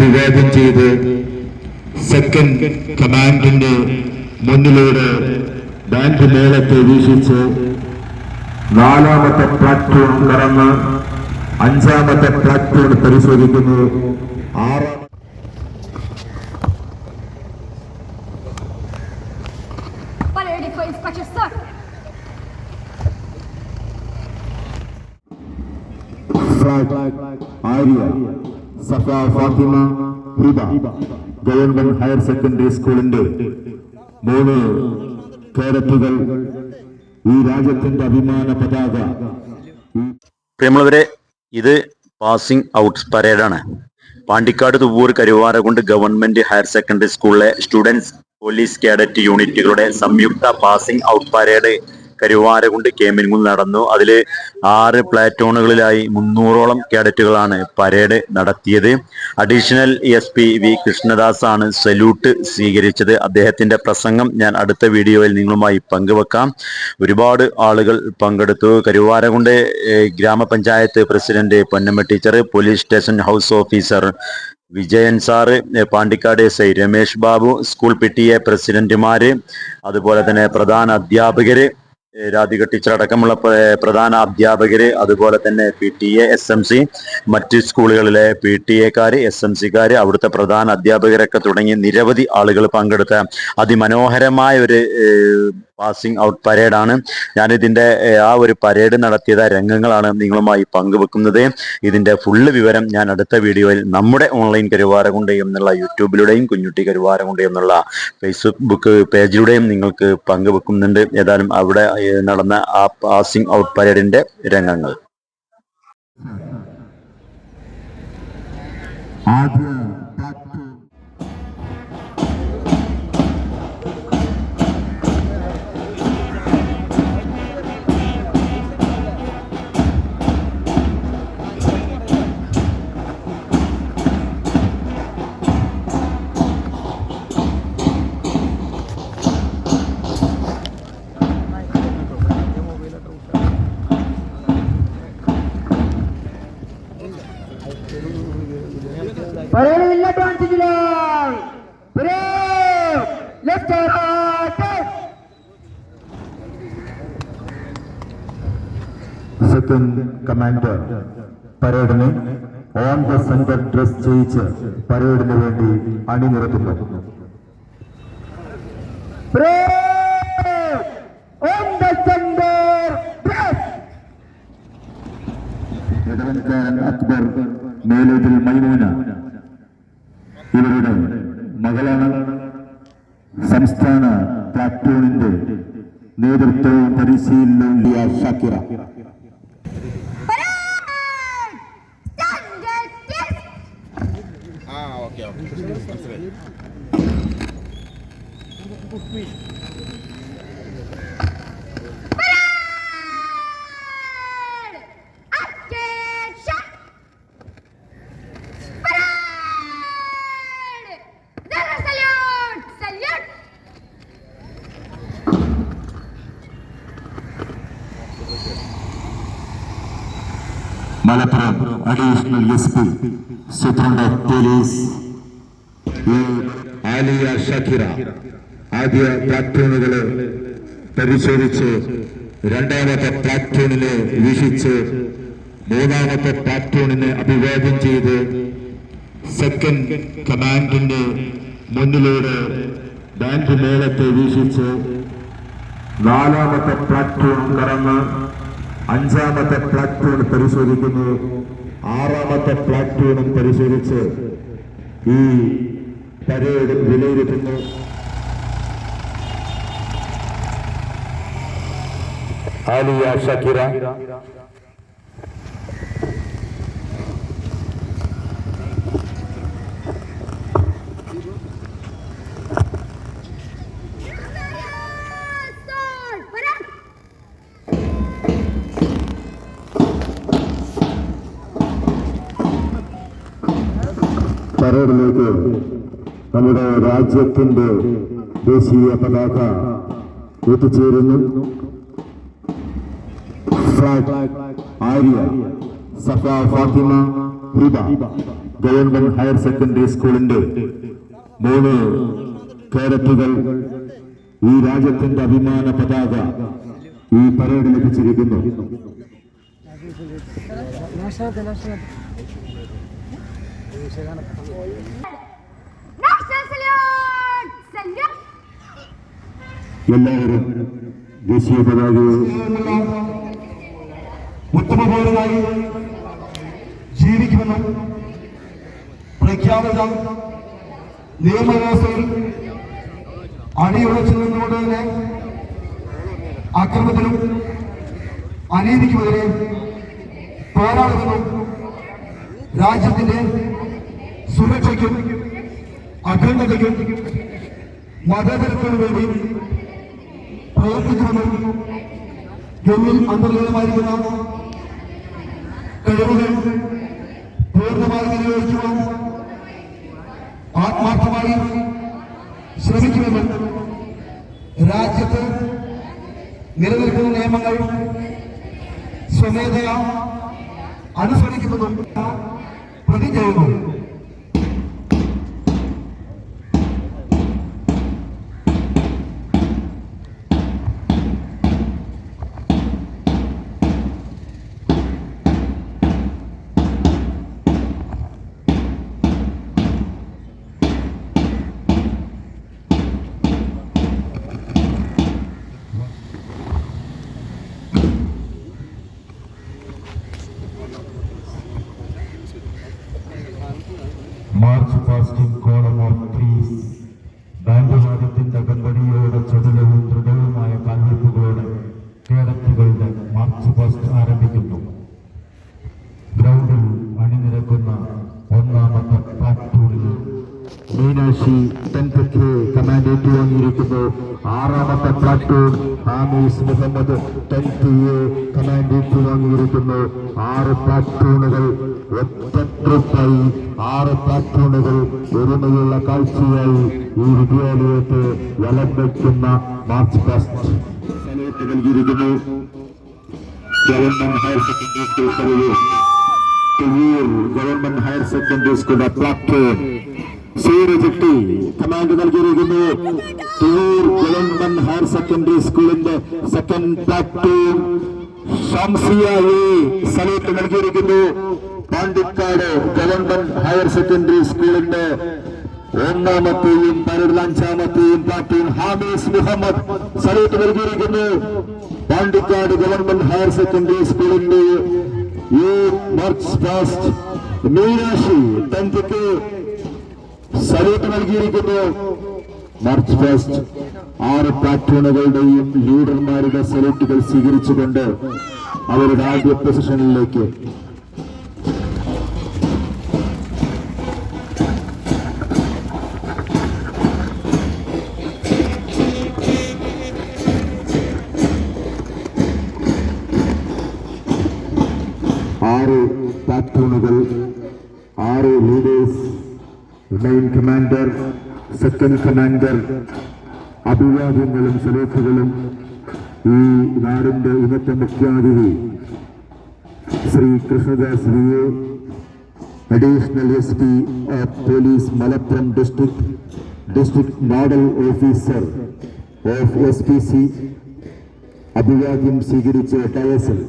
അഭിവാദ്യം ചെയ്ത് സെക്കൻഡ് കമാൻഡിന്റെ മുന്നിലൂടെ ബാൻഡ് മേളത്തെ വീക്ഷിച്ച് നാലാമത്തെ പ്ലാറ്റ്ഫോം കടന്ന് അഞ്ചാമത്തെ പ്ലാറ്റ്ഫോം പരിശോധിക്കുന്നു. ആറാം Parade for Inspector Sir. Safa Fathima Hiba government higher secondary സ്കൂളിന്റെ മൂന്ന് കേരറ്റുകൾ ഈ രാജ്യത്തിന്റെ അഭിമാന പതാക. പ്രിയമുള്ളവരെ ഇത് passing out പരേഡാണ് Pandikkad Thuvvur Karuvarakundu government higher secondary സ്കൂളിലെ സ്റ്റുഡൻസ് പോലീസ് കേഡറ്റ് യൂണിറ്റുകളുടെ സംയുക്ത passing out parade Karuvarakundu Keminkunnu നടന്നു. അതിൽ ആറ് പ്ലാറ്റോണുകളിലായി മുന്നൂറോളം കേഡറ്റുകളാണ് പരേഡ് നടത്തിയത്. Additional S P V Krishnadas ആണ് സല്യൂട്ട് സ്വീകരിച്ചത്. അദ്ദേഹത്തിന്റെ പ്രസംഗം ഞാൻ അടുത്ത വീഡിയോയിൽ നിങ്ങളുമായി പങ്കുവെക്കാം. ഒരുപാട് ആളുകൾ പങ്കെടുത്തു. കരുവാരകുണ്ട് ഗ്രാമപഞ്ചായത്ത് president Ponnamma teacher police station house officer Vijayan sir Pandikkad S I Ramesh Babu school P T A പ്രസിഡന്റുമാര് അതുപോലെ തന്നെ പ്രധാന അധ്യാപകര് രാധിക ടീച്ചർ അടക്കമുള്ള പ്ര- പ്രധാന അധ്യാപകര് അതുപോലെ തന്നെ P T A S M C മറ്റ് സ്കൂളുകളിലെ പി ടി എക്കാര് എസ് എം സിക്കാര് അവിടുത്തെ പ്രധാന അധ്യാപകരൊക്കെ തുടങ്ങി നിരവധി ആളുകൾ പങ്കെടുത്ത അതിമനോഹരമായ ഒരു പാസിംഗ് ഔട്ട് പരേഡാണ് ഞാൻ ഇതിന്റെ ആ ഒരു പരേഡ് നടത്തിയത് രംഗങ്ങളാണ് നിങ്ങളുമായി പങ്കുവെക്കുന്നത്. ഇതിന്റെ ഫുള്ള് വിവരം ഞാൻ അടുത്ത വീഡിയോയിൽ നമ്മുടെ ഓൺലൈൻ കരുവാരകുണ്ടയും എന്നുള്ള യൂട്യൂബിലൂടെയും കുഞ്ഞുട്ടി കരുവാരകുണ്ടയും എന്നുള്ള ഫേസ്ബുക്ക് പേജിലൂടെയും നിങ്ങൾക്ക് പങ്കുവെക്കുന്നുണ്ട്. ഏതായാലും അവിടെ നടന്ന ആ പാസിംഗ് ഔട്ട് പരേഡിന്റെ രംഗങ്ങൾ. ആദ്യ കമാൻഡർ പരേഡിനെ ഓൺ ദ സെന്റർ ഡ്രസ് ചെയ്യിച്ച് പരേഡിന് വേണ്ടി അണിനിരത്തുന്നു. അക്ബർ മേലൂരിൽ മൈമൂന. ഇവരുടെ മകളാണ് സംസ്ഥാന പ്ലാറ്റൂണിന്റെ നേതൃത്വവും പരിശീലനവും ഷാക്കിറ ആ okay disc. Malappuram additional S P superintendent of police. Aliya Shakira ആദ്യ പ്ലാറ്റൂണുകൾ പരിശോധിച്ച് രണ്ടാമത്തെ പ്ലാറ്റൂണിൽ വീക്ഷിച്ച് മൂന്നാമത്തെ പ്ലാറ്റൂണിനെ അഭിവാദ്യം ചെയ്ത് സെക്കൻഡ് കമാൻഡിന്റെ മുന്നിലൂടെ ബാൻഡ് മേളത്തെ വീക്ഷിച്ച് നാലാമത്തെ പ്ലാറ്റൂൺ കടന്ന് അഞ്ചാമത്തെ പ്ലാറ്റൂൺ പരിശോധിക്കുന്നു. ആറാമത്തെ പ്ലാറ്റൂണും പരിശോധിച്ച് ഈ പരേഡ് വിലയിരുത്തുന്നു. ആലിയ ഷക്കിറ. പരേഡിലേക്ക് നമ്മുടെ രാജ്യത്തിന്റെ ദേശീയ പതാക എത്തിച്ചേരുന്നു Arya Safa Fathima Hiba government higher secondary സ്കൂളിന്റെ മൂന്ന് കേരറ്റുകൾ ഈ രാജ്യത്തിന്റെ അഭിമാന പതാക ഈ പരേഡ് ലഭിച്ചിരിക്കുന്നു! എല്ലാവരും ദേശീയ പതാകയെ ഉത്തമപൗരനായി ജീവിക്കുമെന്നും പ്രഖ്യാപിത നിയമവ്യവസ്ഥയിൽ അടിയുറച്ചു നിന്നുകൊണ്ട് തന്നെ അക്രമത്തിനും അനീതിക്കുമെതിരെ പോരാടുമെന്നും രാജ്യത്തിന്റെ സുരക്ഷയ്ക്കും അഖണ്ഡതയ്ക്കും മതതരത്തിനു വേണ്ടി പ്രവർത്തിക്കുന്നു എന്നിൽ അന്തർലീനമായിരിക്കുന്ന കഴിവുകൾ പൂർണമായി വിനിയോഗിക്കുവാൻ ആത്മാർത്ഥമായി ശ്രമിക്കുമെന്ന് രാജ്യത്ത് നിലനിൽക്കുന്ന നിയമങ്ങൾ സ്വമേധയാ അനുസരിക്കുമെന്നും പ്രതിജ്ഞ Hamees Muhammad tenth A command ഏറ്റുവാങ്ങിയിരിക്കുന്നു ആറ് പ്ലാറ്റൂണുകൾ ഒറ്റ ആറ് പ്ലാറ്റൂണുകൾ ഒരുമയുള്ള കാഴ്ചയായി ഈ വിദ്യാലയത്തെ വലം വയ്ക്കുന്ന മാർച്ച് സല്യൂട്ട് നൽകിയിരിക്കുന്നു. Government higher secondary school government higher secondary സ്കൂളിന്റെ പ്ലാറ്റൂൺ സൂര്യചെട്ടി കമാൻഡ് നൽകിയിരിക്കുന്നു. ടൂർ ഹയർ സെക്കൻഡറി സ്കൂളിന്റെ സെക്കൻഡ് സലൂട്ട് നൽകിയിരിക്കുന്നു. പാണ്ടിക്കാട് ഗവൺമെന്റ് ഹയർ സെക്കൻഡറി സ്കൂളിന്റെ ഒന്നാമത്തെയും പതിനഞ്ചാമത്തെയും പ്ലാറ്റൂൺ ഹാമീസ് മുഹമ്മദ് സലൂട്ട് നൽകിയിരിക്കുന്നു. പാണ്ടിക്കാട് ഗവൺമെന്റ് ഹയർ സെക്കൻഡറി സ്കൂളിന്റെ ഈ march past Meenakshi tenth salute നൽകിയിരിക്കുന്നു. മാർച്ച് ഫസ്റ്റ് ആറ് പ്ലാറ്റൂണുകളുടെയും ലീഡർമാരുടെ സല്യൂട്ടുകൾ സ്വീകരിച്ചുകൊണ്ട് അവരുടെ ആദ്യ പൊസിഷനിലേക്ക്. ആറ് പ്ലാറ്റൂണുകൾ ആറ് leaders main commander second commander അഭിവാദ്യങ്ങളും സലേഖകളും ഈ നാടിന്റെ ഇന്നത്തെ മുഖ്യാതിഥി Shri Krishnadas V A additional S P of police Malappuram district district nodal officer of S P C അഭിവാദ്യം സ്വീകരിച്ച് ഡയസിൽ